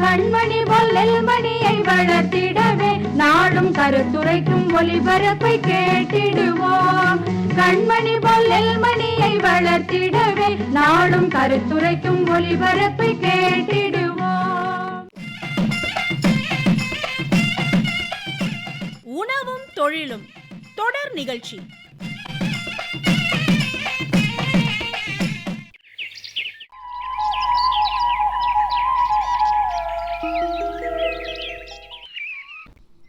கண்மணி பொல்லில் மணியை வளர்த்திடவே நாடும் கருத்துரைக்கும் ஒளிபரப்பை கேட்டிடுவோம். கண்மணி பொல்லில் மணியை வளர்த்திடவே நாடும் கருத்துரைக்கும் ஒளிபரப்பை கேட்டிடுவோம். உணவும் தொழிலும் தொடர் நிகழ்ச்சி.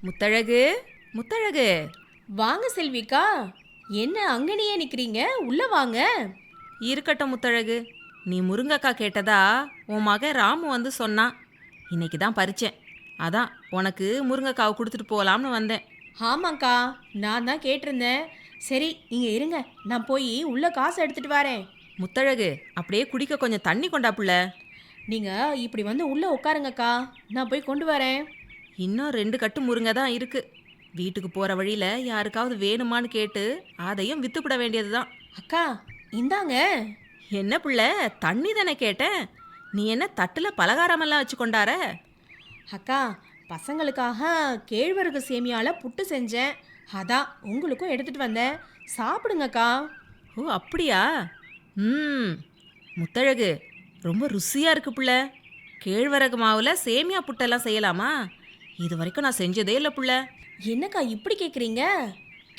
முத்தழகு முத்தழகு. வாங்க செல்விக்கா. என்ன அங்கனையே நிக்கிறீங்க? உள்ள வாங்க. இருக்கட்டும் முத்தழகு. நீ முருங்கக்கா கேட்டதா உன் மகன் ராமு வந்து சொன்னான் இன்னைக்கு தான் பறிச்சேன். அதான் உனக்கு முருங்கைக்காவை கொடுத்துட்டு போகலாம்னு வந்தேன். ஆமாக்கா நான் தான் கேட்டிருந்தேன். சரி இங்க இருங்க. நான் போய் உள்ள காசு எடுத்துட்டு வரேன். முத்தழகு அப்படியே குடிக்க கொஞ்சம் தண்ணி கொண்டா புள்ள. நீங்க இப்படி வந்து உள்ள உட்காருங்கக்கா. நான் போய் கொண்டு வரேன். இன்னும் ரெண்டு கட்டு முருங்கை தான் இருக்கு. வீட்டுக்கு போற வழியில யாருக்காவது வேணுமான்னு கேட்டு அதையும் வித்துப்பிட வேண்டியது தான் அக்கா இந்தாங்க. என்ன புள்ள தண்ணி தானே கேட்டேன். நீ என்ன தட்டுல பலகாரமெல்லாம் வச்சு கொண்டார அக்கா பசங்களுக்காக கேழ்வரகு சேமியால புட்டு செஞ்சேன். அதான் உங்களுக்கும் எடுத்துட்டு வந்தேன். சாப்பிடுங்கக்கா. ஓ அப்படியா? ம் முத்தழகு ரொம்ப ருசியாக இருக்கு புள்ள. கேழ்வரகு மாவில் சேமியா புட்டெல்லாம் செய்யலாமா? இது வரைக்கும் நான் செஞ்சதே இல்லை புள்ள. என்னக்கா இப்படி கேட்குறீங்க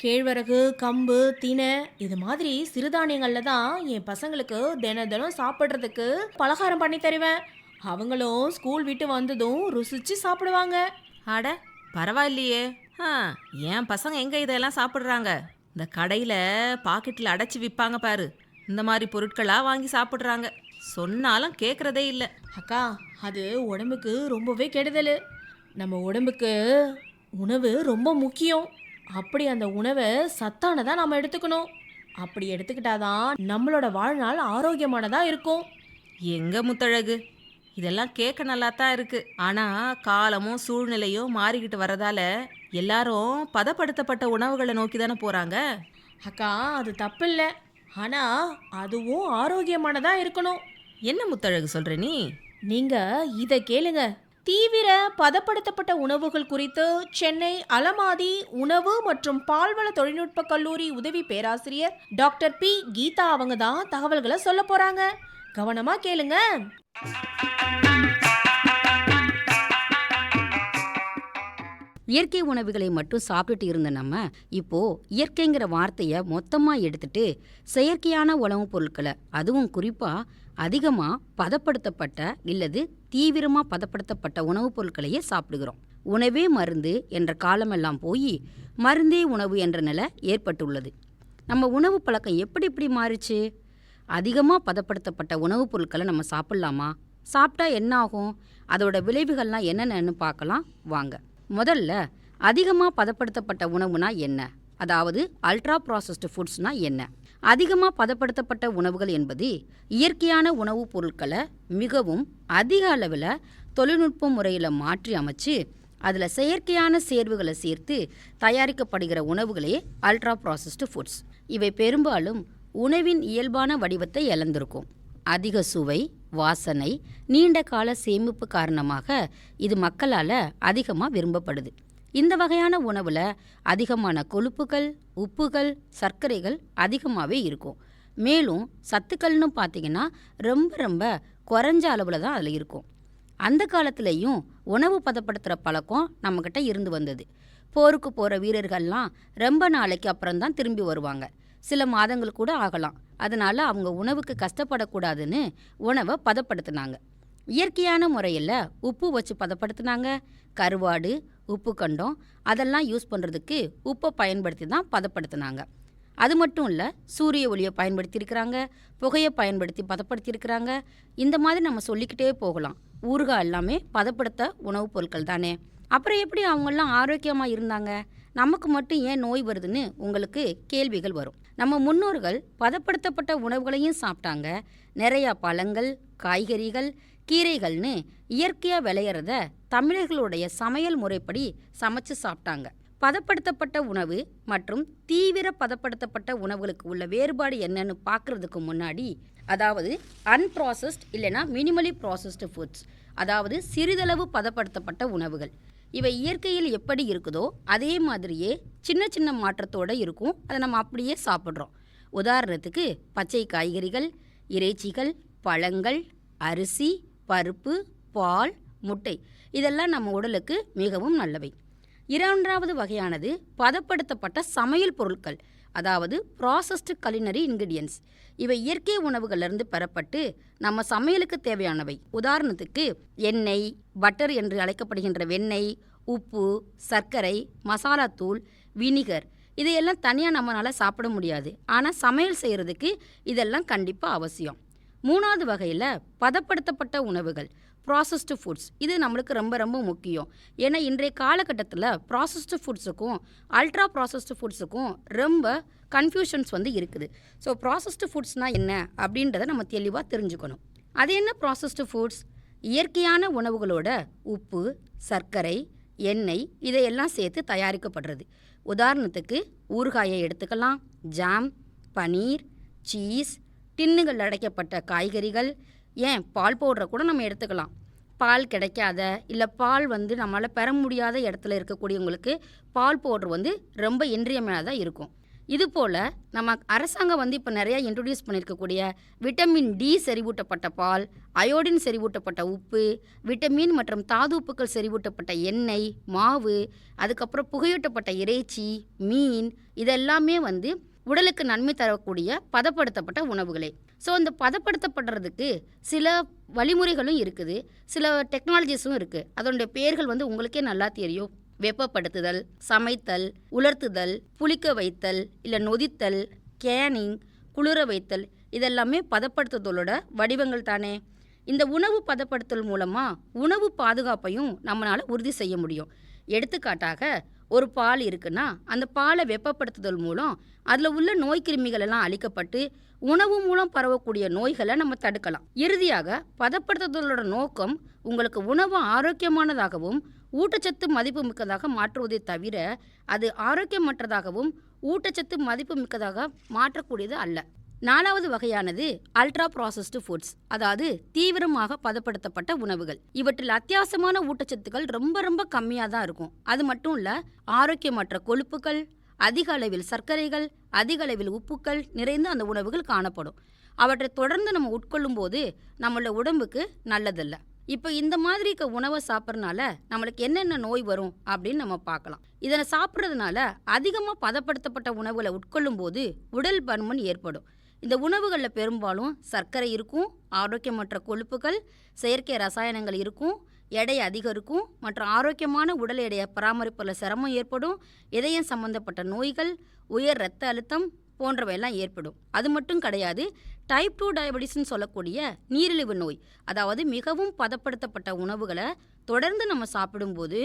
கேழ்வரகு கம்பு தினை இது மாதிரி சிறுதானியங்களில் தான் என் பசங்களுக்கு தினம் தினம் சாப்பிட்றதுக்கு பலகாரம் பண்ணி தருவேன். அவங்களும் ஸ்கூல் விட்டு வந்ததும் ருசிச்சு சாப்பிடுவாங்க. அட பரவாயில்லையே. ஆ என் பசங்க எங்கே இதெல்லாம் சாப்பிட்றாங்க? இந்த கடையில் பாக்கெட்டில் அடைச்சி விற்பாங்க பாரு. இந்த மாதிரி பொருட்களாக வாங்கி சாப்பிட்றாங்க. சொன்னாலும் கேட்குறதே இல்லை. அக்கா அது உடம்புக்கு ரொம்பவே கெடுதல். நம்ம உடம்புக்கு உணவு ரொம்ப முக்கியம். அப்படி அந்த உணவை சத்தானதாக நம்ம எடுத்துக்கணும். அப்படி எடுத்துக்கிட்டாதான் நம்மளோட வாழ்நாள் ஆரோக்கியமானதாக இருக்கும். எங்க முத்தழகு? இதெல்லாம் கேட்க நல்லா தான் இருக்கு. ஆனா காலமும் சூழ்நிலையும் மாறிக்கிட்டு வரதால எல்லாரும் பதப்படுத்தப்பட்ட உணவுகளை நோக்கி தானே போறாங்க? அக்கா அது தப்பில்லை. ஆனால் அதுவும் ஆரோக்கியமானதாக இருக்கணும். என்ன முத்தழகு சொல்ற நீ? நீங்க இதை கேளுங்க. தீவிர பதப்படுத்தப்பட்ட உணவுகள் குறித்து சென்னை அலமாதி உணவு மற்றும் பால்வள தொழில்நுட்ப கல்லூரி உதவி பேராசிரியர் டாக்டர் பி. கீதா அவங்க தான் தகவல்களை சொல்ல போறாங்க. கவனமா கேளுங்க. இயற்கை உணவுகளை மட்டும் சாப்பிட்டுட்டு இருந்த நம்ம இப்போ இயற்கைங்கிற வார்த்தையை மொத்தமாக எடுத்துட்டு செயற்கையான உணவுப் பொருட்களை அதுவும் குறிப்பாக அதிகமாக பதப்படுத்தப்பட்ட இல்லது தீவிரமாக பதப்படுத்தப்பட்ட உணவுப் பொருட்களையே சாப்பிடுகிறோம். உணவே மருந்து என்ற காலமெல்லாம் போய் மருந்தே உணவு என்ற நிலை ஏற்பட்டுள்ளது. நம்ம உணவு பழக்கம் எப்படி இப்படி மாறுச்சு? அதிகமாக பதப்படுத்தப்பட்ட உணவுப் பொருட்களை நம்ம சாப்பிட்லாமா? சாப்பிட்டா என்ன ஆகும்? அதோட விளைவுகள்லாம் என்னென்னு பார்க்கலாம். வாங்க. முதல்ல அதிகமாக பதப்படுத்தப்பட்ட உணவுனா என்ன? அதாவது அல்ட்ரா ப்ராசஸ்டு ஃபுட்ஸ்னால் என்ன? அதிகமாக பதப்படுத்தப்பட்ட உணவுகள் என்பது இயற்கையான உணவுப் பொருட்களை மிகவும் அதிக அளவில் தொழில்நுட்ப முறையில் மாற்றி அமைச்சு அதில் செயற்கையான சேர்வுகளை சேர்த்து தயாரிக்கப்படுகிற உணவுகளே அல்ட்ரா ப்ராசஸ்டு ஃபுட்ஸ் இவை பெரும்பாலும் உணவின் இயல்பான வடிவத்தை இழந்திருக்கும். அதிக சுவை வாசனை நீண்ட கால சேமிப்பு காரணமாக இது மக்களால் அதிகமாக விரும்பப்படுது. இந்த வகையான உணவில் அதிகமான கொழுப்புகள் உப்புகள் சர்க்கரைகள் அதிகமாகவே இருக்கும். மேலும் சத்துக்கள்னு பார்த்தீங்கன்னா ரொம்ப ரொம்ப குறைஞ்ச அளவில் தான் அதில் இருக்கும். அந்த காலத்துலேயும் உணவு பதப்படுத்துகிற பழக்கம் நம்மக்கிட்ட இருந்து வந்தது. போருக்கு போகிற வீரர்கள்லாம் ரொம்ப நாளைக்கு அப்புறம் தான் திரும்பி வருவாங்க. சில மாதங்கள் கூட ஆகலாம். அதனால அவங்க உணவுக்கு கஷ்டப்படக்கூடாதுன்னு உணவை பதப்படுத்தினாங்க. இயற்கையான முறையில் உப்பு வச்சு பதப்படுத்தினாங்க. கருவாடு உப்பு கண்டம் அதெல்லாம் யூஸ் பண்ணுறதுக்கு உப்பை பயன்படுத்தி தான் பதப்படுத்தினாங்க. அது மட்டும் இல்லை சூரிய ஒளியை பயன்படுத்தியிருக்கிறாங்க புகையை பயன்படுத்தி பதப்படுத்தியிருக்கிறாங்க. இந்த மாதிரி நம்ம சொல்லிக்கிட்டே போகலாம். ஊறுகாய் எல்லாமே பதப்படுத்த உணவுப் பொருட்கள் தானே. அப்புறம் எப்படி அவங்கெல்லாம் ஆரோக்கியமாக இருந்தாங்க? நமக்கு மட்டும் ஏன் நோய் வருதுன்னு உங்களுக்கு கேள்விகள் வரும். நம்ம முன்னோர்கள் பதப்படுத்தப்பட்ட உணவுகளையும் சாப்பிட்டாங்க. நிறையா பழங்கள் காய்கறிகள் கீரைகள்னு இயற்கையாக விளையிறத தமிழர்களுடைய சமையல் முறைப்படி சமைச்சு சாப்பிட்டாங்க. பதப்படுத்தப்பட்ட உணவு மற்றும் தீவிர பதப்படுத்தப்பட்ட உணவுகளுக்கு உள்ள வேறுபாடு என்னன்னு பார்க்குறதுக்கு முன்னாடி அதாவது அன்ப்ராசஸ்ட் இல்லைன்னா மினிமலி ப்ராசஸ்டு ஃபுட்ஸ் அதாவது சிறிதளவு பதப்படுத்தப்பட்ட உணவுகள். இவை இயற்கையில் எப்படி இருக்குதோ அதே மாதிரியே சின்ன சின்ன மாற்றத்தோடு இருக்கும். அதை நம்ம அப்படியே சாப்பிட்றோம். உதாரணத்துக்கு பச்சை காய்கறிகள் இறைச்சிகள் பழங்கள் அரிசி பருப்பு பால் முட்டை. இதெல்லாம் நம்ம உடலுக்கு மிகவும் நல்லவை. இரண்டாவது வகையானது பதப்படுத்தப்பட்ட சமையல் பொருட்கள். அதாவது ப்ராசஸ்டு கலினரி இன்கிரீடியன்ஸ் இவை இயற்கை உணவுகளிலிருந்து பெறப்பட்டு நம்ம சமையலுக்கு தேவையானவை. உதாரணத்துக்கு எண்ணெய் பட்டர் என்று அழைக்கப்படுகின்ற வெண்ணெய் உப்பு சர்க்கரை மசாலாத்தூள் வினிகர். இதையெல்லாம் தனியாக நம்மளால் சாப்பிட முடியாது. ஆனால் சமையல் செய்கிறதுக்கு இதெல்லாம் கண்டிப்பாக அவசியம். மூணாவது வகையில் பதப்படுத்தப்பட்ட உணவுகள். ப்ராசஸ்டு ஃபுட்ஸ் இது நம்மளுக்கு ரொம்ப ரொம்ப முக்கியம். ஏன்னா இன்றைய காலகட்டத்தில் ப்ராசஸ்டு ஃபுட்ஸுக்கும் அல்ட்ரா ப்ராசஸ்டு ஃபுட்ஸுக்கும் ரொம்ப கன்ஃபியூஷன்ஸ் வந்து இருக்குது. ஸோ ப்ராசஸ்டு ஃபுட்ஸ்னால் என்ன? அப்படின்றத நம்ம தெளிவாக தெரிஞ்சுக்கணும். அது என்ன ப்ராசஸ்டு ஃபுட்ஸ் இயற்கையான உணவுகளோட உப்பு சர்க்கரை எண்ணெய் இதையெல்லாம் சேர்த்து தயாரிக்கப்படுறது. உதாரணத்துக்கு ஊறுகாயை எடுத்துக்கலாம். ஜாம் பனீர் சீஸ் டின்னுகள் அடைக்கப்பட்ட காய்கறிகள் ஏன்? பால் பவுடரை கூட நம்ம எடுத்துக்கலாம். பால் கிடைக்காத இல்லை பால் வந்து நம்மளால் பெற முடியாத இடத்துல இருக்கக்கூடியவங்களுக்கு பால் பவுடர் வந்து ரொம்ப இன்றியமையாததாக இருக்கும். இது போல் நம்ம அரசாங்கம் வந்து இப்போ நிறையா இன்ட்ரடியூஸ் பண்ணியிருக்கக்கூடிய விட்டமின் டி செறிவூட்டப்பட்ட பால் அயோடின் செறிவூட்டப்பட்ட உப்பு விட்டமின் மற்றும் தாது உப்புக்கள் செறிவூட்டப்பட்ட எண்ணெய் மாவு அதுக்கப்புறம் புகையூட்டப்பட்ட இறைச்சி மீன் இதெல்லாமே வந்து உடலுக்கு நன்மை தரக்கூடிய பதப்படுத்தப்பட்ட உணவுகளே. ஸோ இந்த பதப்படுத்தப்படுறதுக்கு சில வழிமுறைகளும் இருக்குது. சில டெக்னாலஜிஸும் இருக்குது அதனுடைய பெயர்கள் வந்து உங்களுக்கே நல்லா தெரியும். வெப்பப்படுத்துதல் சமைத்தல் உலர்த்துதல் புளிக்க வைத்தல் இல்லை நொதித்தல் கேனிங் குளிர வைத்தல் இதெல்லாமே பதப்படுத்துதலோட வடிவங்கள் தானே. இந்த உணவு பதப்படுத்தல் மூலமாக உணவு பாதுகாப்பையும் நம்மளால் உறுதி செய்ய முடியும். எடுத்துக்காட்டாக ஒரு பால் இருக்குன்னா அந்த பாலை வெப்பப்படுத்துதல் மூலம் அதில் உள்ள நோய் கிருமிகள் எல்லாம் அழிக்கப்பட்டு உணவு மூலம் பரவக்கூடிய நோய்களை நம்ம தடுக்கலாம். இறுதியாக பதப்படுத்துதலோட நோக்கம் உங்களுக்கு உணவு ஆரோக்கியமானதாகவும் ஊட்டச்சத்து மதிப்பு மிக்கதாக மாற்றுவதை தவிர அது ஆரோக்கியமற்றதாகவும் ஊட்டச்சத்து மதிப்பு மிக்கதாக மாற்றக்கூடியது அல்ல. நாலாவது வகையானது அல்ட்ரா ப்ராசஸ்டு ஃபுட்ஸ் அதாவது தீவிரமாக பதப்படுத்தப்பட்ட உணவுகள். இவற்றில் அத்தியாவசியமான ஊட்டச்சத்துக்கள் ரொம்ப ரொம்ப கம்மியாக தான் இருக்கும். அது மட்டும் இல்லை ஆரோக்கியமற்ற கொழுப்புகள் அதிக அளவில் சர்க்கரைகள் அதிக அளவில் உப்புக்கள் நிறைந்த அந்த உணவுகள் காணப்படும். அவற்றை தொடர்ந்து நம்ம உட்கொள்ளும் போது நம்மளோட உடம்புக்கு நல்லதில்ல. இப்போ இந்த மாதிரி இருக்க உணவை சாப்பிட்றதுனால நம்மளுக்கு என்னென்ன நோய் வரும் அப்படின்னு நம்ம பார்க்கலாம். இதனை சாப்பிட்றதுனால அதிகமாக பதப்படுத்தப்பட்ட உணவுகளை உட்கொள்ளும் போது உடல் பருமன் ஏற்படும். இந்த உணவுகளில் பெரும்பாலும் சர்க்கரை இருக்கும் ஆரோக்கியமற்ற கொழுப்புகள் செயற்கை ரசாயனங்கள் இருக்கும் எடை அதிகம் இருக்கும் மற்றும் ஆரோக்கியமான உடல் எடையை பராமரிப்பதில் சிரமம் ஏற்படும் இதயம் சம்பந்தப்பட்ட நோய்கள் உயர் இரத்த அழுத்தம் போன்றவையெல்லாம் ஏற்படும். அது மட்டும் கிடையாது டைப் டூ டயபெட்டிஸ்னு சொல்லக்கூடிய நீரிழிவு நோய் அதாவது மிகவும் பதப்படுத்தப்பட்ட உணவுகளை தொடர்ந்து நம்ம சாப்பிடும்போது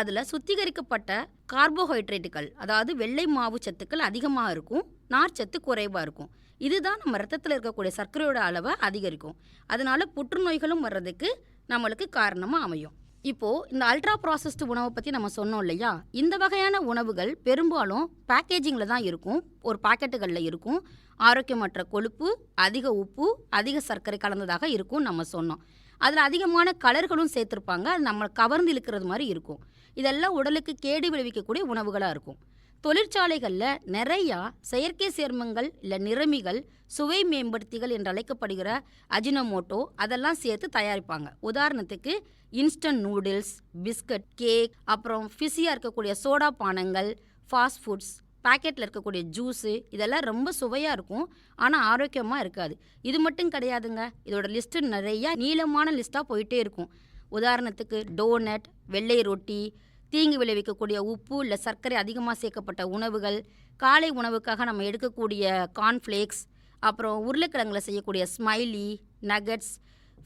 அதில் சுத்திகரிக்கப்பட்ட கார்போஹைட்ரேட்டுகள் அதாவது வெள்ளை மாவு சத்துக்கள் அதிகமாக இருக்கும் நார்ச்சத்து குறைவாக இருக்கும். இதுதான் நம்ம ரத்தத்தில் இருக்கக்கூடிய சர்க்கரையோட அளவை அதிகரிக்கும். அதனால் புற்றுநோய்களும் வர்றதுக்கு நம்மளுக்கு காரணமாக அமையும். இப்போது இந்த அல்ட்ரா ப்ராசஸ்டு உணவை பற்றி நம்ம சொன்னோம் இல்லையா? இந்த வகையான உணவுகள் பெரும்பாலும் பேக்கேஜிங்கில் தான் இருக்கும். ஒரு பாக்கெட்டுகளில் இருக்கும். ஆரோக்கியமற்ற கொழுப்பு அதிக உப்பு அதிக சர்க்கரை கலந்ததாக இருக்கும் நம்ம சொன்னோம். அதில் அதிகமான கலர்களும் சேர்த்துருப்பாங்க. அது நம்ம கவர்ந்து இழுக்கிறது மாதிரி இருக்கும். இதெல்லாம் உடலுக்கு கேடு விளைவிக்கக்கூடிய உணவுகளாக இருக்கும். தொழிற்சாலைகளில் நிறையா செயற்கை சேர்மங்கள் இல்லை நிறமிகள் சுவை மேம்படுத்திகள் என்று அழைக்கப்படுகிற அஜினமோட்டோ அதெல்லாம் சேர்த்து தயாரிப்பாங்க. உதாரணத்துக்கு இன்ஸ்டன்ட் நூடுல்ஸ் பிஸ்கட் கேக் அப்புறம் ஃபிஸியாக இருக்கக்கூடிய சோடா பானங்கள் ஃபாஸ்ட் ஃபுட்ஸ் பாக்கெட்டில் இருக்கக்கூடிய ஜூஸு இதெல்லாம் ரொம்ப சுவையாக இருக்கும். ஆனால் ஆரோக்கியமாக இருக்காது. இது மட்டும் கிடையாதுங்க. இதோட லிஸ்ட்டு நிறையா நீளமான லிஸ்ட்டாக போயிட்டே இருக்கும். உதாரணத்துக்கு டோனட் வெள்ளை ரொட்டி தீங்கு விளைவிக்கக்கூடிய உப்பு இல்லை சர்க்கரை அதிகமாக சேர்க்கப்பட்ட உணவுகள் காலை உணவுக்காக நம்ம எடுக்கக்கூடிய கார்ன்ஃப்ளேக்ஸ் அப்புறம் உருளைக்கிழங்குல செய்யக்கூடிய smiley nuggets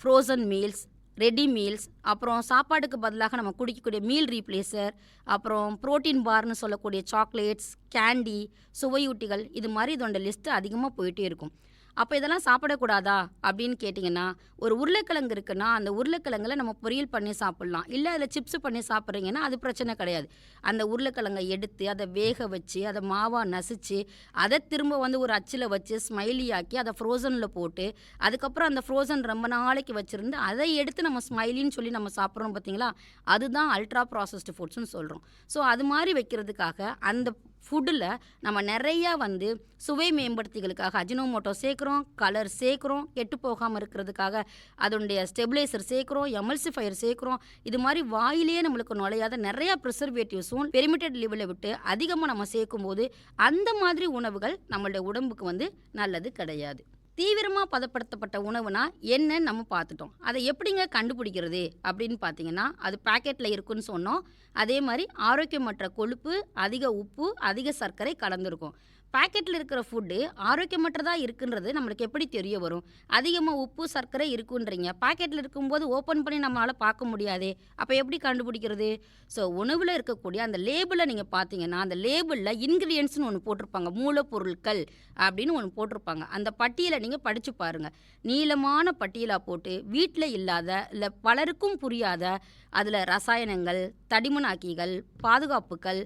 frozen meals ready meals அப்புறம் சாப்பாட்டுக்கு பதிலாக நம்ம குடிக்கக்கூடிய மீல் ரீப்ளேசர் அப்புறம் புரோட்டீன் பார்னு சொல்லக்கூடிய சாக்லேட்ஸ் கேண்டி சுவையூட்டிகள் இது மாதிரி இதோட லிஸ்ட்டு அதிகமாக போயிட்டே இருக்கும். அப்போ இதெல்லாம் சாப்பிடக்கூடாதா? அப்படின்னு கேட்டிங்கன்னா ஒரு உருளைக்கிழங்கு இருக்குன்னா அந்த உருளைக்கிழங்குல நம்ம பொரியல் பண்ணி சாப்பிட்லாம். இல்லை அதில் சிப்ஸ் பண்ணி சாப்பிட்றீங்கன்னா அது பிரச்சனை கிடையாது. அந்த உருளைக்கிழங்கை எடுத்து அதை வேக வச்சு அதை மாவாக நசிச்சு அதை திரும்ப வந்து ஒரு அச்சில் வச்சு ஸ்மைலி ஆக்கி அதை ஃப்ரோசனில் போட்டு அதுக்கப்புறம் அந்த ஃப்ரோசன் ரொம்ப நாளைக்கு வச்சுருந்து அதை எடுத்து நம்ம ஸ்மைலின்னு சொல்லி நம்ம சாப்பிட்றோம் பார்த்தீங்களா அதுதான் அல்ட்ரா ப்ராசஸ்டு ஃபுட்ஸ்னு சொல்கிறோம் ஸோ அது மாதிரி வைக்கிறதுக்காக அந்த ஃபுட்டில் நம்ம நிறையா வந்து சுவை மேம்படுத்திகளுக்காக அஜினோமோட்டோ சேர்க்குறோம் கலர் சேர்க்குறோம் கெட்டு போகாமல் இருக்கிறதுக்காக அதனுடைய ஸ்டெபிலைசர் சேர்க்குறோம் எமல்சிஃபயர் சேர்க்குறோம். இது மாதிரி வாயிலேயே நம்மளுக்கு நுழையாத நிறையா ப்ரிசர்வேட்டிவ்ஸும் பெரிமிட்டட் லெவலில் விட்டு அதிகமாக நம்ம சேர்க்கும்போது அந்த மாதிரி உணவுகள் நம்மளுடைய உடம்புக்கு வந்து நல்லது கிடையாது. தீவிரமாக பதப்படுத்தப்பட்ட உணவுனா என்னன்னு நம்ம பார்த்துட்டோம். அதை எப்படிங்க கண்டுபிடிக்கிறது அப்படின்னு பார்த்தீங்கன்னா அது பாக்கெட்டில் இருக்குன்னு சொன்னோம். அதே மாதிரி ஆரோக்கியமற்ற கொழுப்பு அதிக உப்பு அதிக சர்க்கரை கலந்துருக்கும். பாக்கெட்டில் இருக்கிற ஃபுட்டு ஆரோக்கியமற்றதாக இருக்குன்றது நம்மளுக்கு எப்படி தெரிய வரும்? அதிகமாக உப்பு சர்க்கரை இருக்குன்றீங்க. பாக்கெட்டில் இருக்கும்போது ஓப்பன் பண்ணி நம்மளால் பார்க்க முடியாது. அப்போ எப்படி கண்டுபிடிக்கிறது? ஸோ உணவில் இருக்கக்கூடிய அந்த லேபிளை நீங்கள் பார்த்தீங்கன்னா அந்த லேபிளில் இன்க்ரீடியன்ஸ்னு ஒன்று போட்டிருப்பாங்க. மூலப்பொருட்கள் அப்படின்னு ஒன்று போட்டிருப்பாங்க. அந்த பட்டியலை நீங்கள் படித்து பாருங்கள் நீளமான பட்டியலாக போட்டு வீட்டில் இல்லாத இல்லை பலருக்கும் புரியாத அதில் ரசாயனங்கள் தடிமனாக்கிகள் பாதுகாப்புகள்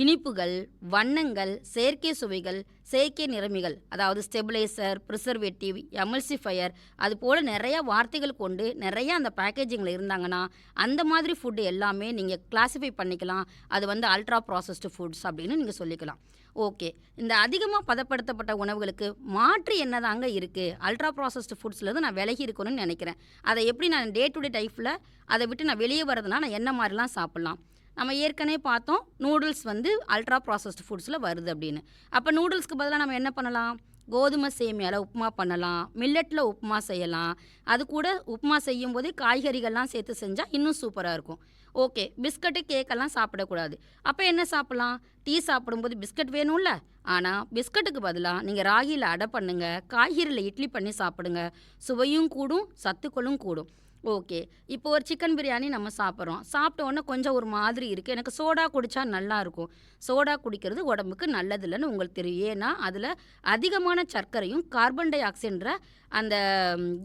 இனிப்புகள் வண்ணங்கள் செயற்கை சுவைகள் செயற்கை நிறமிகள் அதாவது ஸ்டெபிளைசர் ப்ரிசர்வேட்டிவ் எமல்சிஃபயர் அது போல் நிறையா வார்த்தைகள் கொண்டு நிறையா அந்த பேக்கேஜிங்கில் இருந்தாங்கன்னா அந்த மாதிரி ஃபுட்டு எல்லாமே நீங்கள் கிளாஸிஃபை பண்ணிக்கலாம். அது வந்து அல்ட்ரா ப்ராசஸ்டு ஃபுட்ஸ் அப்படின்னு நீங்கள் சொல்லிக்கலாம். ஓகே இந்த அதிகமாக பதப்படுத்தப்பட்ட உணவுகளுக்கு மாற்று என்னதாங்க இருக்குது அல்ட்ரா ப்ராசஸ்டு ஃபுட்ஸ்லேருந்து நான் விலகி இருக்கணும்னு நினைக்கிறேன். அதை எப்படி நான் டே டு டே லைஃப்பில் அதை விட்டு நான் வெளியே வரதுனா நான் என்ன மாதிரிலாம் சாப்பிட்லாம்? நம்ம ஏற்கனவே பார்த்தோம் நூடுல்ஸ் வந்து அல்ட்ரா ப்ராசஸ்டு ஃபுட்ஸில் வருது அப்படின்னு. அப்போ நூடுல்ஸ்க்கு பதிலாக நம்ம என்ன பண்ணலாம்? கோதுமை சேமியாவில் உப்புமா பண்ணலாம் மில்லட்டில் உப்புமா செய்யலாம். அது கூட உப்புமா செய்யும் போதே காய்கறிகள்லாம் சேர்த்து செஞ்சால் இன்னும் சூப்பராக இருக்கும். ஓகே பிஸ்கட்டு கேக்கெல்லாம் சாப்பிடக்கூடாது. அப்போ என்ன சாப்பிட்லாம்? டீ சாப்பிடும்போது பிஸ்கட் வேணும்ல? ஆனால் பிஸ்கட்டுக்கு பதிலாக நீங்கள் ராகியில் அடை பண்ணுங்கள் காய்கறியில் இட்லி பண்ணி சாப்பிடுங்க. சுவையும் கூடும் சத்துக்களும் கூடும். ஓகே. இப்போ ஒரு சிக்கன் பிரியாணி நம்ம சாப்பிட்றோம். சாப்பிட்ட உடனே கொஞ்சம் ஒரு மாதிரி இருக்குது எனக்கு சோடா குடித்தா நல்லாயிருக்கும் சோடா குடிக்கிறது உடம்புக்கு நல்லதில்லைன்னு உங்களுக்கு தெரியும். ஏன்னா அதில் அதிகமான சர்க்கரையும் கார்பன் டை ஆக்சைடுன்ற அந்த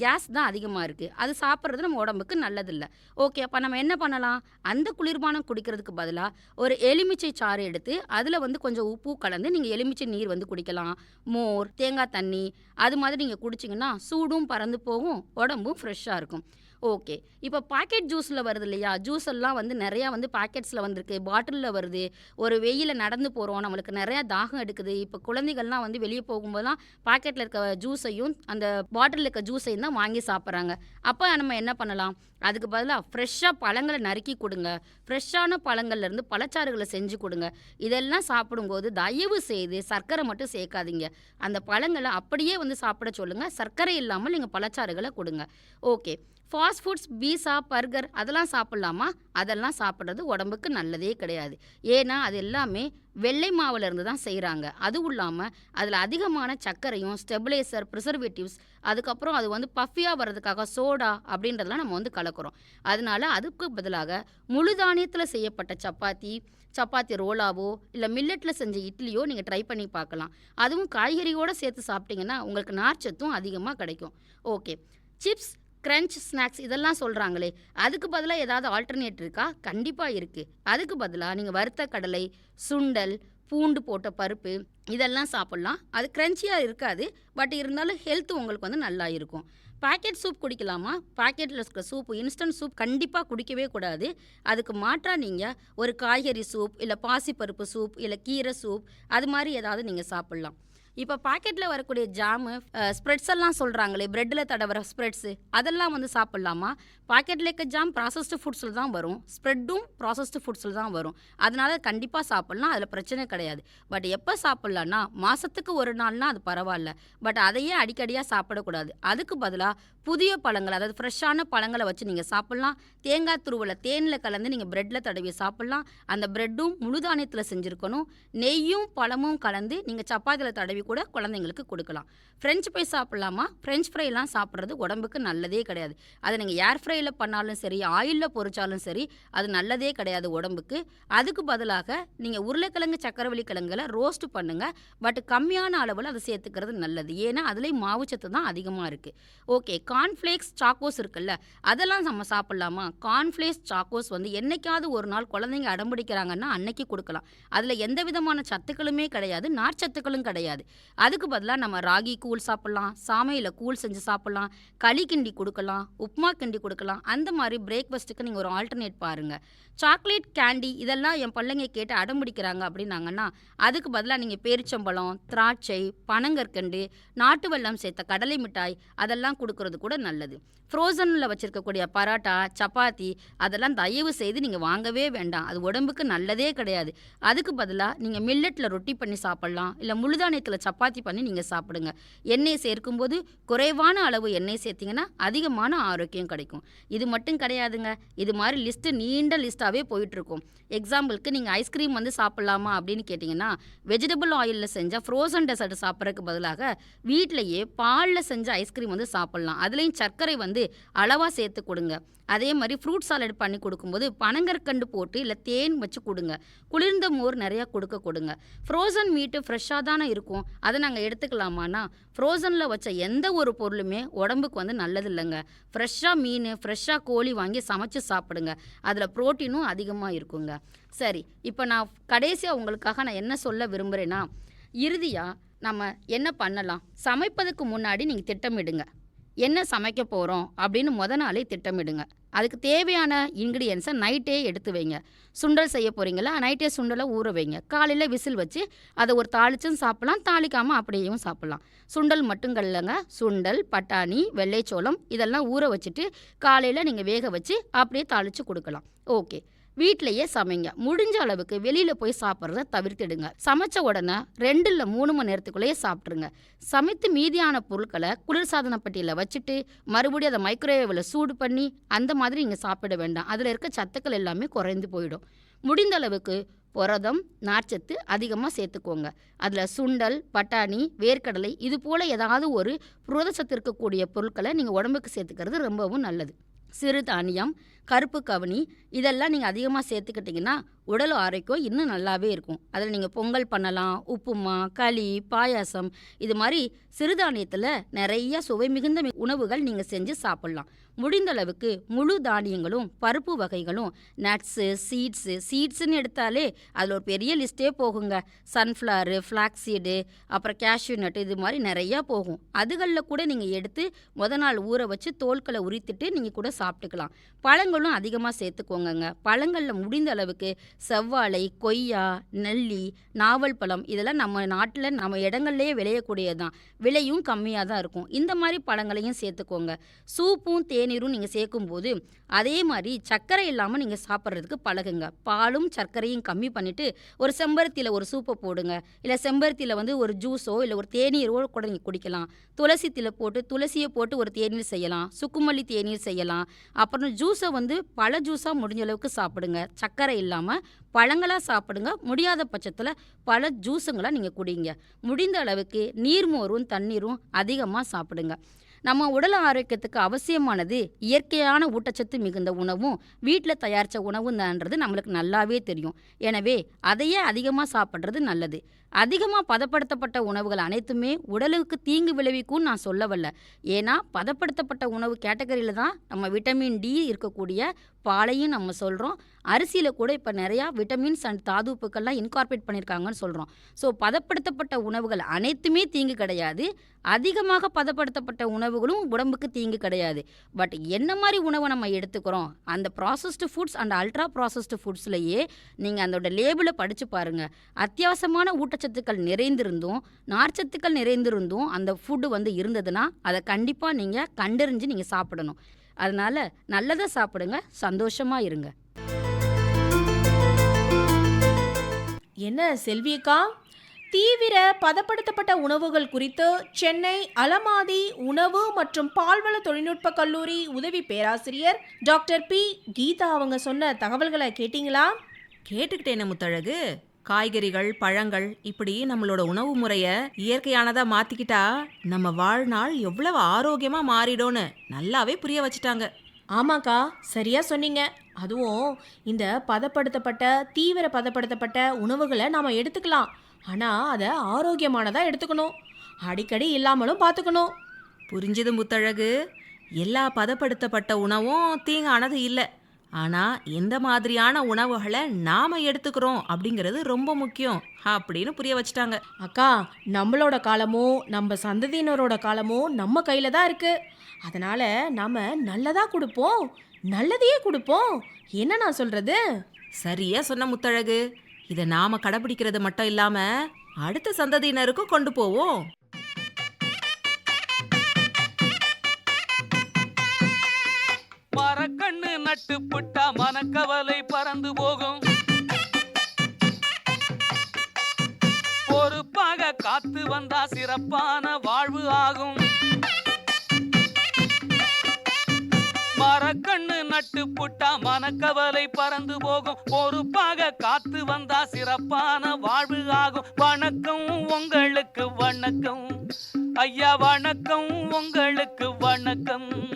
கேஸ் தான் அதிகமாக இருக்குது அது சாப்பிட்றது நம்ம உடம்புக்கு நல்லதில்லை. ஓகே அப்போ நம்ம என்ன பண்ணலாம்? அந்த குளிர்பானம் குடிக்கிறதுக்கு பதிலாக ஒரு எலுமிச்சை சாறு எடுத்து அதில் வந்து கொஞ்சம் உப்பு கலந்து நீங்கள் எலுமிச்சை நீர் வந்து குடிக்கலாம். மோர் தேங்காய் தண்ணி அது மாதிரி நீங்கள் குடிச்சிங்கன்னா சூடும் பறந்து போகும் உடம்பும் ஃப்ரெஷ்ஷாக இருக்கும். ஓகே. இப்போ பாக்கெட் ஜூஸில் வருது இல்லையா? ஜூஸ் எல்லாம் வந்து நிறையா வந்து பாக்கெட்ஸில் வந்திருக்கு. பாட்டிலில் வருது. ஒரு வெயிலில் நடந்து போகிறோம் நம்மளுக்கு நிறையா தாகம் எடுக்குது. இப்போ குழந்தைகள்லாம் வந்து வெளியே போகும்போதெல்லாம் பாக்கெட்டில் இருக்க ஜூஸையும் அந்த பாட்டிலில் இருக்க ஜூஸையும் தான் வாங்கி சாப்பிட்றாங்க. அப்போ நம்ம என்ன பண்ணலாம்? அதுக்கு பதிலாக ஃப்ரெஷ்ஷாக பழங்களை நறுக்கி கொடுங்க. ஃப்ரெஷ்ஷான பழங்கள்லேருந்து பழச்சாறுகளை செஞ்சு கொடுங்க. இதெல்லாம் சாப்பிடும்போது தயவு செய்து சர்க்கரை மட்டும் சேர்க்காதீங்க. அந்த பழங்களை அப்படியே வந்து சாப்பிட சொல்லுங்கள் சர்க்கரை இல்லாமல் நீங்கள் பழச்சாறுகளை கொடுங்க. Okay. Fast foods pizza burger அதெல்லாம் சாப்பிட்லாமா? அதெல்லாம் சாப்பிட்றது உடம்புக்கு நல்லதே கிடையாது. ஏன்னா அது எல்லாமே வெள்ளை மாவில் இருந்து தான் செய்கிறாங்க அதுவும் இல்லாமல் அதில் அதிகமான சர்க்கரையும் ஸ்டெபிளைசர் ப்ரிசர்வேட்டிவ்ஸ் அதுக்கப்புறம் அது வந்து பஃபியாக வர்றதுக்காக சோடா அப்படின்றதெல்லாம் நம்ம வந்து கலக்கிறோம். அதனால அதுக்கு பதிலாக முழு தானியத்தில் செய்யப்பட்ட சப்பாத்தி சப்பாத்தி ரோலாவோ இல்லை மில்லட்டில் செஞ்ச இட்லியோ நீங்கள் ட்ரை பண்ணி பார்க்கலாம். அதுவும் காய்கறியோடு சேர்த்து சாப்பிட்டிங்கன்னா உங்களுக்கு நார்ச்சத்தும் அதிகமாக கிடைக்கும். ஓகே சிப்ஸ் கிரன்ச் ஸ்நாக்ஸ் இதெல்லாம் சொல்கிறாங்களே அதுக்கு பதிலாக ஏதாவது ஆல்டர்னேட் இருக்கா? கண்டிப்பாக இருக்குது அதுக்கு பதிலாக நீங்கள் வறுத்த கடலை சுண்டல் பூண்டு போட்ட பருப்பு இதெல்லாம் சாப்பிட்லாம். அது க்ரன்ச்சியாக இருக்காது. பட் இருந்தாலும் ஹெல்த் உங்களுக்கு வந்து நல்லா இருக்கும். பாக்கெட் சூப் குடிக்கலாமா? பாக்கெட்டில் இருக்கிற சூப் இன்ஸ்டன்ட் சூப் கண்டிப்பாக குடிக்கவே கூடாது. அதுக்கு மாற்றாக நீங்கள் ஒரு காய்கறி சூப் இல்லை பாசிப்பருப்பு சூப் இல்லை கீரை சூப் அது மாதிரி ஏதாவது நீங்கள் சாப்பிட்லாம். இப்போ பாக்கெட்டில் வரக்கூடிய ஜாமு ஸ்ப்ரெட்ஸ் எல்லாம் சொல்கிறாங்களே ப்ரெட்டில் தடவுற ஸ்ப்ரெட்ஸு அதெல்லாம் வந்து சாப்பிட்லாமா? பாக்கெட் லேக்க ஜாம் ப்ராசஸ்டு ஃபுட்ஸில் தான் வரும். ஸ்ப்ரெட்டும் ப்ராசஸ்டு ஃபுட்ஸில் தான் வரும். அதனால் கண்டிப்பாக சாப்பிட்லாம் அதில் பிரச்சனை கிடையாது. பட் எப்போ சாப்பிட்லான்னா மாதத்துக்கு ஒரு நாள்னா அது பரவாயில்ல. பட் அதையே அடிக்கடியாக சாப்பிடக்கூடாது. அதுக்கு பதிலாக புதிய பழங்கள் அதாவது ஃப்ரெஷ்ஷான பழங்களை வச்சு நீங்கள் சாப்பிட்லாம். தேங்காய் துருவலை தேனில் கலந்து நீங்கள் ப்ரெட்டில் தடவி சாப்பிட்லாம். அந்த ப்ரெட்டும் முழுதானியத்தில் செஞ்சுருக்கணும். நெய்யும் பழமும் கலந்து நீங்கள் சப்பாத்தியில் தடவி கூட குழந்தைங்களுக்கு கொடுக்கலாம். ஃப்ரெஞ்ச் ஃப்ரை சாப்பிட்லாமா? ஃப்ரெஞ்ச் ஃப்ரைலாம் சாப்பிட்றது உடம்புக்கு நல்லதே கிடையாது. அதை நீங்கள் ஏர் ஃப்ரை ஃப்ரையில் பண்ணாலும் சரி ஆயிலில் பொறிச்சாலும் சரி அது நல்லதே கிடையாது உடம்புக்கு. அதுக்கு பதிலாக நீங்கள் உருளைக்கிழங்கு சக்கரவள்ளி கிழங்குல ரோஸ்ட் பண்ணுங்கள் பட் கம்மியான அளவில் அதை சேர்த்துக்கிறது நல்லது. ஏன்னா அதுலேயும் மாவுச்சத்து தான் அதிகமாக இருக்குது ஓகே கார்ன்ஃப்ளேக்ஸ் சாக்கோஸ் இருக்குல்ல அதெல்லாம் நம்ம சாப்பிட்லாமா? கார்ன்ஃப்ளேக்ஸ் சாக்கோஸ் வந்து என்னைக்காவது ஒரு நாள் குழந்தைங்க அடம்பிடிக்கிறாங்கன்னா அன்னைக்கு கொடுக்கலாம். அதில் எந்த விதமான சத்துக்களுமே கிடையாது நார்ச்சத்துக்களும் கிடையாது. அதுக்கு பதிலாக நம்ம ராகி கூழ் சாப்பிட்லாம் சாமையில் கூழ் செஞ்சு சாப்பிட்லாம் களி கிண்டி கொடுக்கலாம் உப்புமா கிண்டி கொடுக்கலாம். அந்த மாதிரி பிரேக்ஃபாஸ்ட்டுக்கு நீங்கள் ஒரு ஆல்டர்னேட் பாருங்கள் சாக்லேட் கேண்டி இதெல்லாம் என் பிள்ளைங்க கேட்டு அடம்பிடிக்கிறாங்க அப்படின்னாங்கன்னா அதுக்கு பதிலாக நீங்கள் பேரிச்சம்பழம் திராட்சை பனங்கற்கண்டு நாட்டு வெல்லம் சேர்த்த கடலை மிட்டாய் அதெல்லாம் கொடுக்கறது கூட நல்லது. ஃப்ரோசனில் வச்சுருக்கக்கூடிய பரோட்டா சப்பாத்தி அதெல்லாம் தயவு செய்து நீங்கள் வாங்கவே வேண்டாம். அது உடம்புக்கு நல்லதே கிடையாது. அதுக்கு பதிலாக நீங்கள் மில்லட்டில் ரொட்டி பண்ணி சாப்பிட்லாம். இல்லை முழுதானியத்தில் சப்பாத்தி பண்ணி நீங்கள் சாப்பிடுங்க. எண்ணெய் சேர்க்கும்போது குறைவான அளவு எண்ணெய் சேர்த்திங்கன்னா அதிகமான ஆரோக்கியம் கிடைக்கும். இது மட்டும் கிடையாதுங்க. இது மாதிரி லிஸ்ட்டு நீண்ட லிஸ்ட்டாகவே போயிட்டுருக்கும். எக்ஸாம்பிளுக்கு நீங்கள் ஐஸ்கிரீம் வந்து சாப்பிட்லாமா அப்படின்னு கேட்டிங்கன்னா வெஜிடபிள் ஆயிலில் செஞ்ச ஃப்ரோசன் டெசர்ட் சாப்பிட்றதுக்கு பதிலாக வீட்டிலையே பாலில் செஞ்ச ஐஸ்கிரீம் வந்து சாப்பிட்லாம். அதுலேயும் சர்க்கரை வந்து அளவாக சேர்த்து கொடுங்க. அதே மாதிரி ஃப்ரூட் சாலட் பண்ணி கொடுக்கும்போது பனங்கற்கண்டு போட்டு இல்லை தேன் வச்சு கொடுங்க. குளிர்ந்த மோர் நிறையா கொடுக்க கொடுங்க. ஃப்ரோசன் மீட்டு ஃப்ரெஷ்ஷாக தானே இருக்கும். அதை நாங்கள் எடுத்துக்கலாமான்னா ஃப்ரோசனில் வச்ச எந்த ஒரு பொருளுமே உடம்புக்கு வந்து நல்லது இல்லைங்க. ஃப்ரெஷ்ஷாக மீன் ஃப்ரெஷ்ஷாக கோழி வாங்கி சமைச்சு சாப்பிடுங்க. அதில் ப்ரோட்டீனும் அதிகமாக இருக்குங்க. சரி இப்போ நான் கடைசியாக உங்களுக்காக நான் என்ன சொல்ல விரும்புகிறேன்னா இறுதியாக நம்ம என்ன பண்ணலாம்? சமைப்பதுக்கு முன்னாடி நீங்கள் திட்டமிடுங்க. என்ன சமைக்க போகிறோம் அப்படின்னு முத நாளே திட்டமிடுங்க. அதுக்கு தேவையான இன்க்ரீடியன்ஸை நைட்டே எடுத்து வைங்க. சுண்டல் செய்ய போகிறீங்களா நைட்டே சுண்டலை ஊற வைங்க. காலையில் விசில் வச்சு அதை ஒரு தாளிச்சும் சாப்பிட்லாம் தாளிக்காமல் அப்படியும் சாப்பிட்லாம். சுண்டல் மட்டும் இல்லைங்க சுண்டல் பட்டாணி வெள்ளைச்சோளம் இதெல்லாம் ஊற வச்சுட்டு காலையில் நீங்கள் வேக வச்சு அப்படியே தாளித்து கொடுக்கலாம். ஓகே. வீட்டிலேயே சமைங்க. முடிஞ்ச அளவுக்கு வெளியில் போய் சாப்பிட்றத தவிர்த்திடுங்க. சமைச்ச உடனே ரெண்டு இல்லை மூணு மணி நேரத்துக்குள்ளேயே சாப்பிட்ருங்க சமைத்து மீதியான பொருட்களை குளிர்சாதன பெட்டியில் வச்சுட்டு மறுபடியும் அதை மைக்ரோவேவில் சூடு பண்ணி அந்த மாதிரி நீங்கள் சாப்பிட வேண்டாம். அதில் இருக்க சத்துக்கள் எல்லாமே குறைந்து போயிடும். முடிந்த அளவுக்கு புரதம் நார்ச்சத்து அதிகமாக சேர்த்துக்கோங்க. அதில் சுண்டல் பட்டாணி வேர்க்கடலை இது போல் ஏதாவது ஒரு புரதச்சத்து இருக்கக்கூடிய பொருட்களை நீங்கள் உடம்புக்கு சேர்த்துக்கிறது ரொம்பவும் நல்லது. சிறுதானியம் கருப்பு கவனி இதெல்லாம் நீங்கள் அதிகமாக சேர்த்துக்கிட்டிங்கன்னா உடல் ஆரோக்கியம் இன்னும் நல்லாவே இருக்கும். அதில் நீங்கள் பொங்கல் பண்ணலாம் உப்புமா களி பாயாசம் இது மாதிரி சிறுதானியத்தில் நிறைய சுவை மிகுந்த உணவுகள் நீங்கள் செஞ்சு சாப்பிட்லாம். முடிந்த அளவுக்கு முழு தானியங்களும் பருப்பு வகைகளும் நட்ஸு சீட்ஸு சீட்ஸுன்னு எடுத்தாலே அதில் ஒரு பெரிய லிஸ்ட்டே போகுங்க. சன்ஃப்ளவரு ஃப்ளாக்ஸீடு அப்புறம் கேஷ்யூ நட்டு இது மாதிரி நிறையா போகும். அதுகளில் கூட நீங்கள் எடுத்து முத நாள் ஊற வச்சு தோல்களை உரித்துட்டு நீங்கள் கூட சாப்பிட்டுக்கலாம். பழங்களும் அதிகமாக சேர்த்துக்கோங்கங்க. பழங்களில் முடிந்த அளவுக்கு செவ்வாழை கொய்யா நெல்லி நாவல் பழம் இதெல்லாம் நம்ம நாட்டில் நம்ம இடங்கள்லேயே விளையக்கூடியது தான் விலையும் கம்மியாக தான் இருக்கும். இந்த மாதிரி பழங்களையும் சேர்த்துக்கோங்க. சூப்பும் தேநீரும் நீங்கள் சேர்க்கும்போது அதே மாதிரி சர்க்கரை இல்லாமல் நீங்கள் சாப்பிட்றதுக்கு பழகுங்க. பாலும் சர்க்கரையும் கம்மி பண்ணிவிட்டு ஒரு செம்பருத்தியில் ஒரு சூப்பை போடுங்க. இல்லை செம்பருத்தியில் வந்து ஒரு ஜூஸோ இல்லை ஒரு தேநீரோ கூட நீங்கள் குடிக்கலாம். துளசி தில போட்டு துளசியை போட்டு ஒரு தேநீர் செய்யலாம். சுக்குமல்லி தேநீர் செய்யலாம். அப்புறம் ஜூஸை வந்து பழ ஜூஸாக முடிஞ்ச அளவுக்கு சாப்பிடுங்க. சர்க்கரை இல்லாமல் பழங்களாக சாப்பிடுங்க. முடியாத பட்சத்தில் பல ஜூஸுங்களாக நீங்கள் குடிங்க. முடிந்த அளவுக்கு நீர்மோரும் தண்ணீரும் அதிகமாக சாப்பிடுங்க. நம்ம உடல் ஆரோக்கியத்துக்கு அவசியமானது இயற்கையான ஊட்டச்சத்து மிகுந்த உணவும் வீட்டில் தயாரித்த உணவும் தான்றது நம்மளுக்கு நல்லாவே தெரியும். எனவே அதையே அதிகமாக சாப்பிட்றது நல்லது. அதிகமாக பதப்படுத்தப்பட்ட உணவுகள் அனைத்துமே உடலுக்கு தீங்கு விளைவிக்கும்னு நான் சொல்ல வரல ஏன்னா பதப்படுத்தப்பட்ட உணவு கேட்டகரியில் தான் நம்ம விட்டமின் டி இருக்கக்கூடிய பாலையும் நம்ம சொல்கிறோம் அரிசியில் கூட இப்போ நிறையா விட்டமின்ஸ் அண்ட் தாதுப்புக்கள்லாம் இன்கார்பரேட் பண்ணியிருக்காங்கன்னு சொல்கிறோம் ஸோ பதப்படுத்தப்பட்ட உணவுகள் அனைத்துமே தீங்கு கிடையாது. அதிகமாக பதப்படுத்தப்பட்ட உணவுகளும் உடம்புக்கு தீங்கு கிடையாது. பட் என்ன மாதிரி உணவை நம்ம எடுத்துக்கிறோம்? அந்த processed foods and ultra processed ஃபுட்ஸ்லையே நீங்கள் அதோட லேபிளை படித்து பாருங்கள் அத்தியாவசியமான ஊட்ட ஊட்டச்சத்துக்கள் நிறைந்திருந்தும் நார்ச்சத்துக்கள் நிறைந்திருந்தும் அந்த ஃபுட்டு வந்து இருந்ததுன்னா அதை கண்டிப்பாக நீங்கள் கண்டறிஞ்சு நீங்கள் சாப்பிடணும். அதனால் நல்லதை சாப்பிடுங்க சந்தோஷமாக இருங்க. என்ன செல்வியக்கா? தீவிர பதப்படுத்தப்பட்ட உணவுகள் குறித்து சென்னை அலமாதி உணவு மற்றும் பால்வள தொழில்நுட்ப கல்லூரி உதவி பேராசிரியர் டாக்டர் பி கீதா அவங்க சொன்ன தகவல்களை கேட்டிங்களா? கேட்டுக்கிட்டேனே முத்தழகு. காய்கறிகள் பழங்கள் இப்படி நம்மளோட உணவு முறைய இயற்கையானதா மாத்திக்கிட்டா நம்ம வாழ்நாள் எவ்வளவு ஆரோக்கியமா மாறிடும்னு நல்லாவே புரிய வச்சுட்டாங்க. ஆமாக்கா சரியா சொன்னீங்க. அதுவும் இந்த பதப்படுத்தப்பட்ட தீவிர பதப்படுத்தப்பட்ட உணவுகளை நாம எடுத்துக்கலாம். ஆனா அதை ஆரோக்கியமானதா எடுத்துக்கணும். அடிக்கடி இல்லாமலும் பார்த்துக்கணும் புரிஞ்சது முத்தழகு. எல்லா பதப்படுத்தப்பட்ட உணவும் தீங்கானது இல்லை. ஆனா எந்த மாதிரியான உணவுகளை நாம எடுத்துக்கிறோம் அப்படிங்கிறது ரொம்ப முக்கியம் அப்படின்னு புரிய வச்சுட்டாங்க. அக்கா நம்மளோட காலமும் நம்ம சந்ததியினரோட காலமும் நம்ம கையில தான் இருக்கு. அதனால நாம நல்லதா கொடுப்போம் நல்லதையே கொடுப்போம். என்ன நான் சொல்றது? சரியா சொன்ன முத்தழகு. இதை நாம கடைபிடிக்கிறது மட்டும் இல்லாம அடுத்த சந்ததியினருக்கும் கொண்டு போவோம். கட்டுப்பட்டா நட்டு புட்டா மனக்கவலை பறந்து போகும். பொறுப்பாக காத்து வந்தா சிறப்பான வாழ்வு ஆகும். மரக்கண்ணு நட்டு புட்டா மனக்கவலை பறந்து போகும். பொறுப்பாக காத்து வந்தா சிறப்பான வாழ்வு ஆகும். வணக்கம் உங்களுக்கு வணக்கம். ஐயா வணக்கம் உங்களுக்கு வணக்கம்.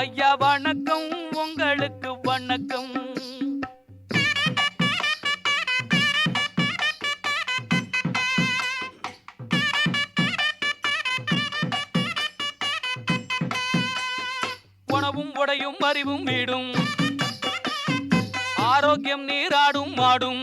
ஐயா வணக்கம். உங்களுக்கு வணக்கம். உணவும் உடையும் அறிவும் வீடும் ஆரோக்கியம் நீராடும் மாடும்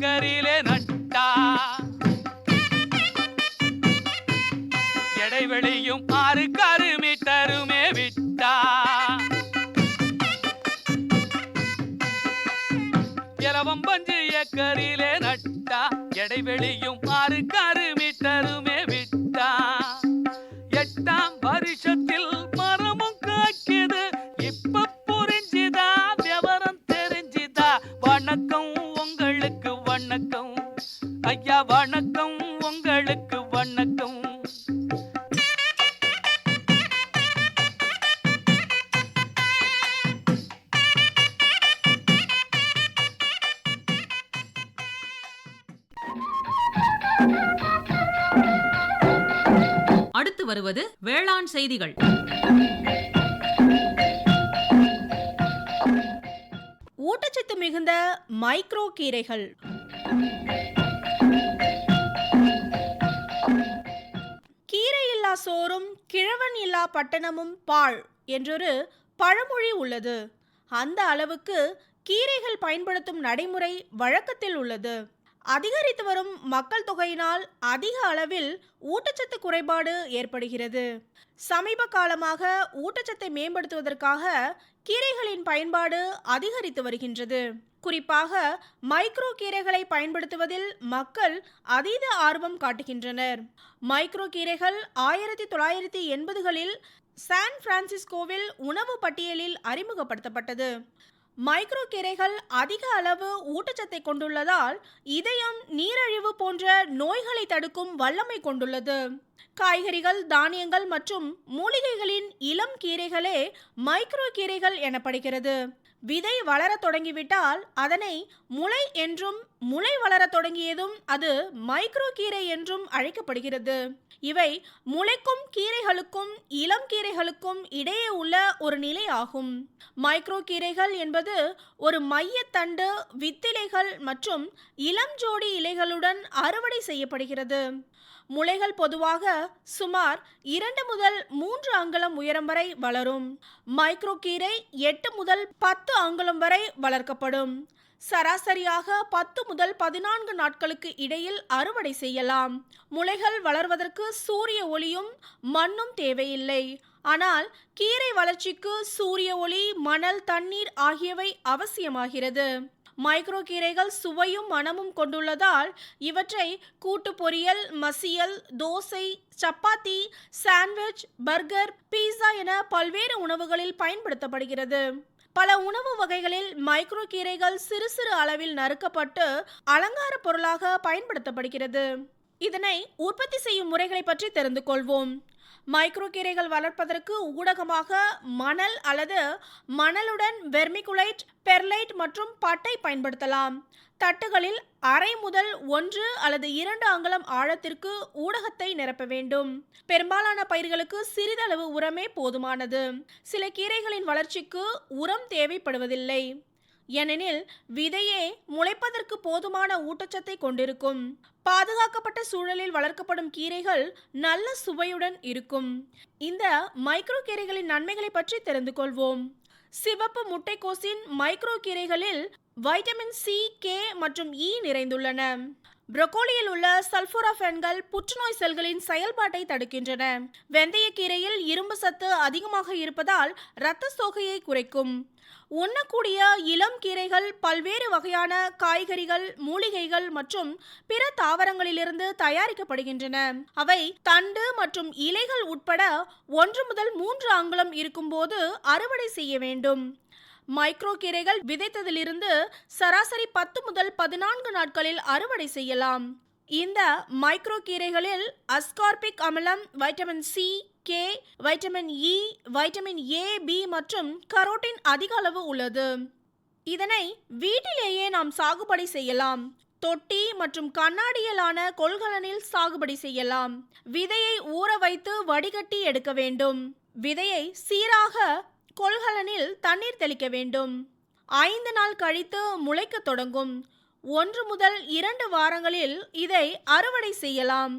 பஞ்சு நட்டா. இடைவெளியும் ஆறு கருமி தருமே விட்டா. இலவம் பஞ்சு ஏக்கரிலே நட்டா. இடைவெளியும் ஆறு கருமி தருமே விட்டா. வருவது வேளாண் செய்திகள். ஊட்டச்சத்து மிகுந்த மைக்ரோ கீரைகள். கீரை இல்லா சோறும் கிழவன் இல்லா பட்டணமும் பாழ் என்றொரு பழமொழி உள்ளது. அந்த அளவுக்கு கீரைகள் பயன்படுத்தும் நடைமுறை வழக்கத்தில் உள்ளது. அதிகரித்து வரும் மக்கள் தொகையினால் அதிக அளவில் ஊட்டச்சத்து குறைபாடு ஏற்படுகிறது. சமீப காலமாக ஊட்டச்சத்தை மேம்படுத்துவதற்காக கீரைகளின் பயன்பாடு அதிகரித்து வருகின்றது. குறிப்பாக மைக்ரோ கீரைகளை பயன்படுத்துவதில் மக்கள் அதீத ஆர்வம் காட்டுகின்றனர். மைக்ரோ கீரைகள் ஆயிரத்தி தொள்ளாயிரத்தி எண்பதுகளில் சான் பிரான்சிஸ்கோவில் உணவு பட்டியலில் அறிமுகப்படுத்தப்பட்டது. மைக்ரோ கீரைகள் அதிக அளவு ஊட்டச்சத்தை கொண்டுள்ளதால் இதயம் நீரழிவு போன்ற நோய்களை தடுக்கும் வல்லமை கொண்டுள்ளது. காய்கறிகள் தானியங்கள் மற்றும் மூலிகைகளின் இளம் கீரைகளே மைக்ரோ கீரைகள் எனப்படுகிறது. விதை வளர தொடங்கிவிட்டால் அதனை முளை என்றும் முளை வளரத் தொடங்கியதும் அது மைக்ரோ கீரை என்றும் அழைக்கப்படுகிறது. இவை முளைக்கும் கீரைகளுக்கும் இளம் கீரைகளுக்கும் இடையே உள்ள ஒரு நிலை ஆகும். மைக்ரோ கீரைகள் என்பது ஒரு மையத்தண்டு வித்திலைகள் மற்றும் இளம் ஜோடி இலைகளுடன் அறுவடை செய்யப்படுகிறது. முளைகள் பொதுவாக சுமார் இரண்டு முதல் மூன்று அங்குலம் உயரம் வரை வளரும். மைக்ரோ கீரை எட்டு முதல் பத்து அங்குலம் வரை வளர்க்கப்படும். சராசரியாக பத்து முதல் பதினான்கு நாட்களுக்கு இடையில் அறுவடை செய்யலாம். முளைகள் வளர்வதற்கு சூரிய ஒளியும் மண்ணும் தேவையில்லை. ஆனால் கீரை வளர்ச்சிக்கு சூரிய ஒளி மணல் தண்ணீர் ஆகியவை அவசியமாகிறது. மைக்ரோ கீரைகள் சுவையும் மணமும் கொண்டுள்ளதால் இவற்றை கூட்டு பொரியல் மசியல் dosa chapati sandwich burger pizza என பல்வேறு உணவுகளில் பயன்படுத்தப்படுகிறது. பல உணவு வகைகளில் மைக்ரோ கீரைகள் சிறு சிறு அளவில் நறுக்கப்பட்டு அலங்கார பொருளாக பயன்படுத்தப்படுகிறது. இதனை உற்பத்தி செய்யும் முறைகளை பற்றி தெரிந்து கொள்வோம். மைக்ரோ கீரைகள் வளர்ப்பதற்கு ஊடகமாக மணல் அல்லது மணலுடன் வெர்மிகுலைட் பெர்லைட் மற்றும் பட்டை பயன்படுத்தலாம். தட்டுகளில் அரை முதல் ஒன்று அல்லது இரண்டு அங்குலம் ஆழத்திற்கு ஊடகத்தை நிரப்ப வேண்டும். பெரும்பாலான பயிர்களுக்கு சிறிதளவு உரமே போதுமானது. சில கீரைகளின் வளர்ச்சிக்கு உரம் தேவைப்படுவதில்லை. ஏனெனில் விதையே முளைப்பதற்கு போதுமான ஊட்டச்சத்தை கொண்டிருக்கும். பாதுகாக்கப்பட்ட சூழலில் வளர்க்கப்படும் கீரைகள் நல்ல சுவையுடன் இருக்கும். இந்த மைக்ரோ கீரைகளின் நன்மைகளை பற்றி தெரிந்து கொள்வோம். சிவப்பு முட்டைக்கோசின் மைக்ரோ கீரைகளில் வைட்டமின் சி கே மற்றும் இ நிறைந்துள்ளன. புரொக்கோலியில் உள்ள சல்ஃபோராஃபென்கள் புற்றுநோய் செல்களின் செயல்பாட்டை தடுக்கின்றன. வெந்தயக்கீரையில் இரும்பு சத்து அதிகமாக இருப்பதால் இரத்த சோகையை குறைக்கும். உண்ணக்கூடிய இளம் கீரைகள் பல்வேறு வகையான காய்கறிகள் மூலிகைகள் மற்றும் பிற தாவரங்களிலிருந்து தயாரிக்கப்படுகின்றன. அவை தண்டு மற்றும் இலைகள் உட்பட ஒன்று முதல் மூன்று அங்குலம் இருக்கும்போது அறுவடை செய்ய வேண்டும். மைக்ரோ கீரைகள் விதைத்ததிலிருந்து சராசரி பத்து முதல் பதினான்கு நாட்களில் அறுவடை செய்யலாம். இந்த மைக்ரோ கீரைகளில் அஸ்கார்பிக் அமிலம் vitamin C K vitamin E vitamin A B மற்றும் கரோட்டின் அதிக அளவு உள்ளது. இதனை வீட்டிலேயே நாம் சாகுபடி செய்யலாம். தொட்டி மற்றும் கண்ணாடியிலான கொள்கலனில் சாகுபடி செய்யலாம். விதையை ஊற வைத்து வடிகட்டி எடுக்க வேண்டும். விதையை சீராக கொள்கலனில் தண்ணீர் தெளிக்க வேண்டும். ஐந்து நாள் கழித்து முளைக்க தொடங்கும். ஒன்று முதல் இரண்டு வாரங்களில் இதை அறுவடை செய்யலாம்.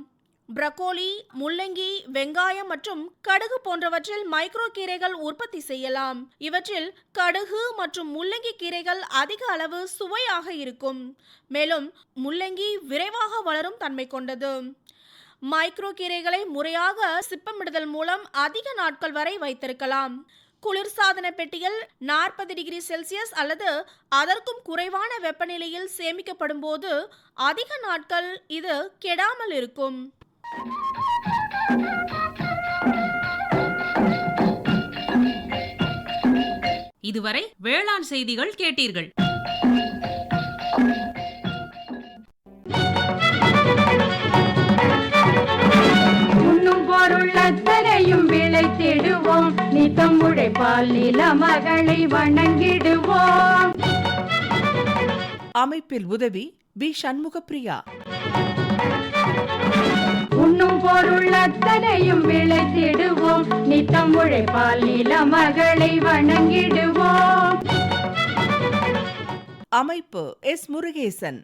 பிரக்கோலி முள்ளங்கி வெங்காயம் மற்றும் கடுகு போன்றவற்றில் மைக்ரோ கீரைகள் உற்பத்தி செய்யலாம். இவற்றில் கடுகு மற்றும் முள்ளங்கி கீரைகள் அதிக அளவு சுவையாக இருக்கும். மேலும் முள்ளங்கி விரைவாக வளரும் தன்மை கொண்டது. மைக்ரோ கீரைகளை முறையாக சிப்பமிடுதல் மூலம் அதிக நாட்கள் வரை வைத்திருக்கலாம். குளிர்சாதன பெட்டியில் நாற்பது டிகிரி செல்சியஸ் அல்லது அதற்கும் குறைவான வெப்பநிலையில் சேமிக்கப்படும் போது அதிக நாட்கள் இது கெடாமல் இருக்கும். இதுவரை வேளாண் செய்திகள் கேட்டீர்கள். அத்தனையும் விளைத்திடுவோம். நித்தம் உழைப்பால் நில மகளை வணங்கிடுவோம். அமைப்பில் உதவி பி சண்முகப்பிரியா. உண்ணும் பொருள் அத்தனையும் விளைத்திடுவோம். நித்தம் உழைப்பால் நில மகளை வணங்கிடுவோம். அமைப்பு எஸ். முருகேசன்.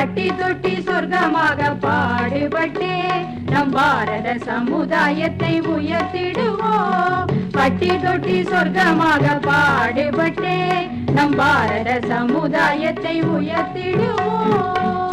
பட்டி தொட்டி சொர்க்கமாக பாடுபட்டே நம் பாரத சமுதாயத்தை உயர்த்திடுவோம். பட்டி தொட்டி சொர்க்கமாக பாடுபட்டே நம் பாரத சமுதாயத்தை உயர்த்திடுவோம்.